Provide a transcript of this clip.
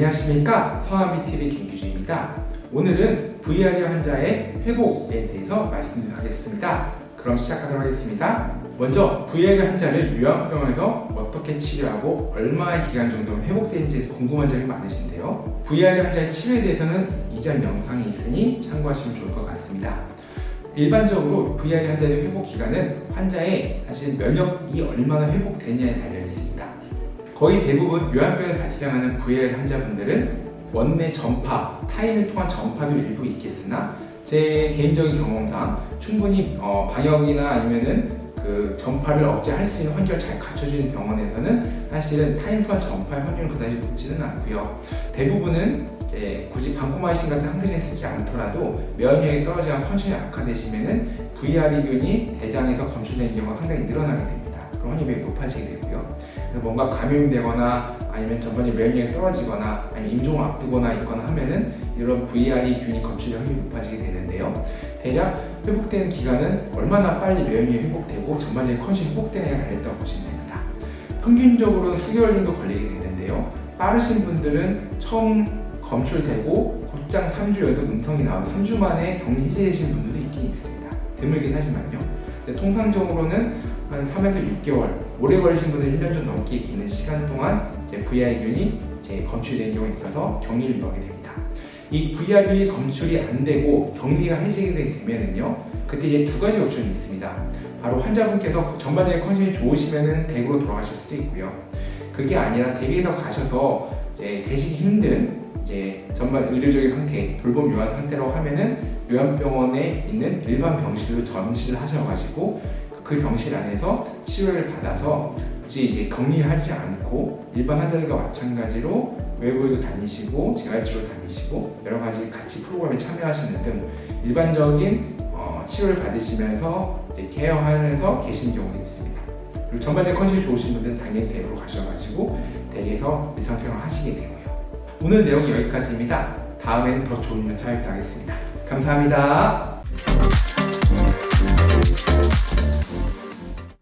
안녕하십니까 성함이TV 김규주입니다. 오늘은 VRE 환자의 회복에 대해서 말씀드리겠습니다. 그럼 시작하도록 하겠습니다. 먼저 VRE 환자를 요양병원에서 어떻게 치료하고 얼마의 기간 정도 회복되는지 궁금한 점이 많으신데요. VRE 환자의 치료에 대해서는 이전 영상이 있으니 참고하시면 좋을 것 같습니다. 일반적으로 VRE 환자의 회복 기간은 환자의 사실 면역이 얼마나 회복되냐에 달려 있습니다. 거의 대부분 요양병에 발생하는 VRE 환자분들은 원내 전파, 타인을 통한 전파도 일부 있겠으나 제 개인적인 경험상 충분히 어, 방역이나 아니면은 그 전파를 억제할 수 있는 환경을 잘 갖춰주는 병원에서는 사실은 타인 통한 전파의 확률은 그다지 높지는 않고요. 대부분은 이제 굳이 방코마이신 같은 항생제 쓰지 않더라도 면역력이 떨어지거나 컨디션이 악화되시면은 VRE균이 대장에서 검출되는 경우가 상당히 늘어나게 됩니다. 그럼 확률이 높아지게 되고요. 뭔가 감염되거나 아니면 전반적인 면역력이 떨어지거나 아니면 임종을 앞두거나 있거나 하면은 이런 VRE 균이 검출될 확률이 높아지게 되는데요. 대략 회복되는 기간은 얼마나 빨리 면역력이 회복되고 전반적인 컨디션이 회복되느냐에 달렸다고 보시면 됩니다. 평균적으로는 수개월 정도 걸리게 되는데요. 빠르신 분들은 처음 검출되고 곧장 3주 연속 음성이 나와 3주 만에 격리 해제되시는 분들도 있긴 있습니다. 드물긴 하지만요. 통상적으로는 한 3에서 6개월, 오래 걸리신 분들 1년 좀 넘게 기는 시간 동안 이제 VR균이 이제 검출된 경우가 있어서 격리를 요하게 됩니다. 이 VR균이 검출이 안 되고 격리가 해제되게 되면은요, 그때 이제 두 가지 옵션이 있습니다. 바로 환자분께서 전반적인 컨디션이 좋으시면은 댁으로 돌아가실 수도 있고요. 그게 아니라 댁에서 가셔서 이제 계시기 힘든 이제 전반 의료적인 상태, 돌봄 요한 상태라고 하면은 요양병원에 있는 일반 병실로 전실을 하셔가지고 그 병실 안에서 치료를 받아서 굳이 이제 격리하지 않고 일반 환자들과 마찬가지로 외부에도 다니시고 재활치료 다니시고 여러 가지 같이 프로그램에 참여하시는 등 일반적인 어, 치료를 받으시면서 케어하면서 계신 경우도 있습니다. 그리고 전반적인 컨디션이 좋으신 분들은 당연히 댁으로 가셔가지고 댁에서 일상생활 하시게 되고요. 오늘 내용이 여기까지입니다. 다음에는 더 좋은 면 찾아뵙도록 하겠습니다. 감사합니다.